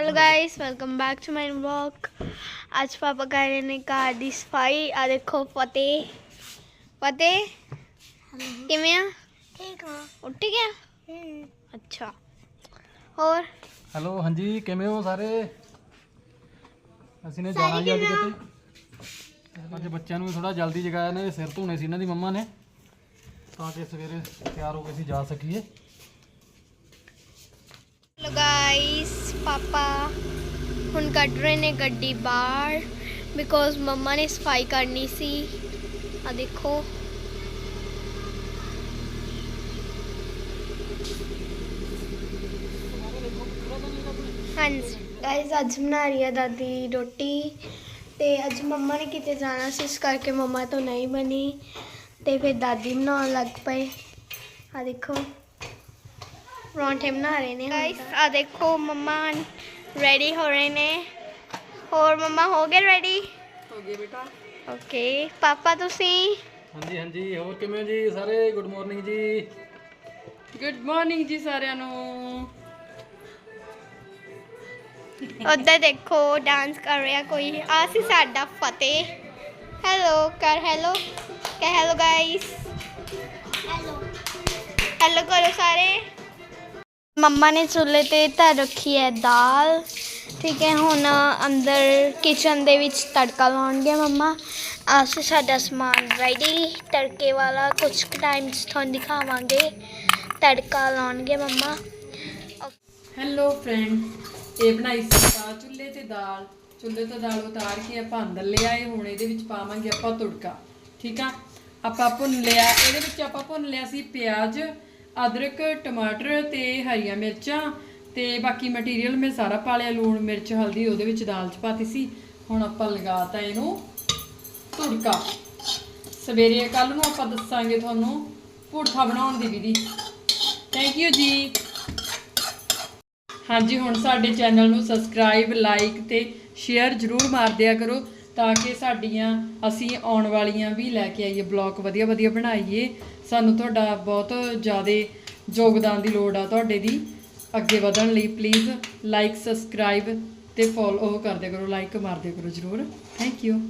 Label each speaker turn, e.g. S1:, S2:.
S1: Hello guys welcome back to my vlog ਅੱਜ ਪਾਪਾ ਕਰ ਰਹੇ ਨੇ ਘਰ ਦੀ ਸਫ਼ਾਈ ਆ ਦੇਖੋ ਫਤਿਹ ਫਤਿਹ ਕਿਵੇਂ ਆ
S2: ਠੀਕ ਆ
S1: ਉੱਠ ਗਿਆ ਅੱਛਾ ਹੋਰ
S3: ਹੈਲੋ ਹਾਂਜੀ ਕਿਵੇਂ ਹੋ ਸਾਰੇ ਅਸੀਂ ਨੇ ਜਾਣਾ ਜੀ ਅੱਜ ਕਿਤੇ ਅੱਜ ਬੱਚਿਆਂ ਨੂੰ ਥੋੜਾ ਜਲਦੀ ਜਗਾਇਆ ਨੇ ਸਿਰ ਧੋਣੇ ਸੀ ਇਹਨਾਂ ਦੀ ਮੰਮਾ ਨੇ ਤਾਂ ਕਿ ਸਵੇਰੇ ਤਿਆਰ ਹੋ ਕੇ ਅਸੀਂ ਜਾ ਸਕੀਏ
S1: ਪਾਪਾ, ਹੁਣ ਕੱਢ ਰਹੇ ਨੇ ਗੱਡੀ ਬਾਹਰ ਬਿਕੋਜ਼ ਮੰਮਾ ਨੇ ਸਫ਼ਾਈ ਕਰਨੀ ਸੀ। ਆ ਦੇਖੋ। ਹਾਂਜੀ। ਗਾਇਸ ਅੱਜ ਬਣਾ ਰਹੀ ਆ ਦਾਦੀ ਰੋਟੀ ਤੇ ਅੱਜ ਮੰਮਾ ਨੇ ਕਿਤੇ ਜਾਣਾ ਸੀ, ਇਸ ਕਰਕੇ ਮੰਮਾ ਤੋਂ ਨਹੀਂ ਬਣੀ ਤੇ ਫਿਰ ਦਾਦੀ ਬਣਾਉਣ ਲੱਗ ਪਏ। ਆ ਦੇਖੋ। ਪਰੌਂਠੇ ਬਣਾ ਰਹੇ ਨੇ ਗਾਇਸ ਆ ਦੇਖੋ ਮੰਮਾ ਰੈਡੀ ਹੋ ਰਹੇ ਨੇ। ਹੋਰ ਮੰਮਾ ਹੋ ਗਏ ਰੈਡੀ
S2: ਹੋ ਗਏ ਬੇਟਾ।
S1: ਓਕੇ ਪਾਪਾ ਤੁਸੀਂ?
S3: ਹਾਂਜੀ ਹਾਂਜੀ ਹੋਰ ਕਿਵੇਂ ਜੀ ਸਾਰੇ? ਗੁੱਡ ਮਾਰਨਿੰਗ ਜੀ।
S2: ਗੁੱਡ ਮਾਰਨਿੰਗ ਜੀ ਸਾਰਿਆਂ ਨੂੰ।
S1: ਉੱਧਰ ਦੇਖੋ ਡਾਂਸ ਕਰ ਰਿਹਾ ਕੋਈ। ਆ ਸੀ ਸਾਡਾ ਫਤਿਹ। ਹੈਲੋ ਕਰ ਹੈਲੋ ਕਹਿ ਹੈਲੋ ਗਾਇਸ ਹੈਲੋ ਹੈਲੋ ਕਰੋ ਸਾਰੇ। ਮੰਮਾ ਨੇ ਚੁੱਲ੍ਹੇ ਤੇ ਧਰ ਰੱਖੀ ਹੈ ਦਾਲ। ਠੀਕ ਹੈ, ਹੁਣ ਅੰਦਰ ਕਿਚਨ ਦੇ ਵਿੱਚ ਤੜਕਾ ਲਾਉਣਗੇ ਮੰਮਾ। ਆਸੇ ਸਾਡਾ ਸਮਾਨ ਰੈਡੀ ਤੜਕੇ ਵਾਲਾ ਕੁਝ ਟਾਈਮ ਤੁਹਾਨੂੰ ਦਿਖਾਵਾਂਗੇ। ਤੜਕਾ ਲਾਉਣਗੇ ਮੰਮਾ।
S2: ਹੈਲੋ ਫਰੈਂਡ ਇਹ ਬਣਾਈ ਸੀ ਆਪਾਂ ਚੁੱਲ੍ਹੇ ਤੇ ਦਾਲ। ਚੁੱਲ੍ਹੇ ਤੋਂ ਦਾਲ ਉਤਾਰ ਕੇ ਆਪਾਂ ਅੰਦਰ ਲਿਆਏ ਹੁਣ ਇਹਦੇ ਵਿੱਚ ਪਾਵਾਂਗੇ ਆਪਾਂ ਤੁੜਕਾ। ਠੀਕ ਆ? ਆਪਾਂ ਭੁੰਨ ਲਿਆ, ਇਹਦੇ ਵਿੱਚ ਆਪਾਂ ਭੁੰਨ ਲਿਆ ਸੀ ਪਿਆਜ਼। ਅਦਰਕ, ਟਮਾਟਰ ਤੇ ਹਰੀਆਂ ਮਿਰਚਾਂ ਤੇ ਬਾਕੀ ਮਟੀਰੀਅਲ ਮੈਂ ਸਾਰਾ ਪਾ ਲਿਆ, ਲੂਣ, ਮਿਰਚ, ਹਲਦੀ, ਉਹਦੇ ਵਿੱਚ ਦਾਲ ਚ ਪਾਤੀ ਸੀ। ਹੁਣ ਆਪਾਂ ਲਗਾਤਾ ਇਹਨੂੰ ਤੁੜਕਾ। ਸਵੇਰੇ ਕੱਲ ਨੂੰ ਆਪਾਂ ਦੱਸਾਂਗੇ ਤੁਹਾਨੂੰ ਪੁੜਥਾ ਬਣਾਉਣ ਦੀ ਵਿਧੀ। ਥੈਂਕ ਯੂ ਜੀ। ਹਾਂਜੀ, ਹੁਣ ਸਾਡੇ ਚੈਨਲ ਨੂੰ ਸਬਸਕ੍ਰਾਈਬ ਲਾਈਕ ਤੇ ਸ਼ੇਅਰ ਜਰੂਰ ਮਾਰ ਦਿਆ ਕਰੋ। ਤਾਂ ਕਿ ਸਾਡੀਆਂ ਅਸੀਂ ਆਉਣ ਵਾਲੀਆਂ ਵੀ ਲੈ ਕੇ ਆਈਏ ਬਲੌਗ ਵਧੀਆ ਵਧੀਆ ਬਣਾਈਏ। ਸਾਨੂੰ ਤੁਹਾਡਾ ਬਹੁਤ ਜ਼ਿਆਦਾ ਯੋਗਦਾਨ ਦੀ ਲੋੜ ਆ ਤੁਹਾਡੇ ਦੀ। ਅੱਗੇ ਵਧਣ ਲਈ ਪਲੀਜ਼ ਲਾਈਕ ਸਬਸਕ੍ਰਾਈਬ ਤੇ ਫੋਲੋ ਕਰ ਦਿਆ ਕਰੋ ਲਾਈਕ ਮਾਰ ਦਿਆ ਕਰੋ ਜਰੂਰ। Thank you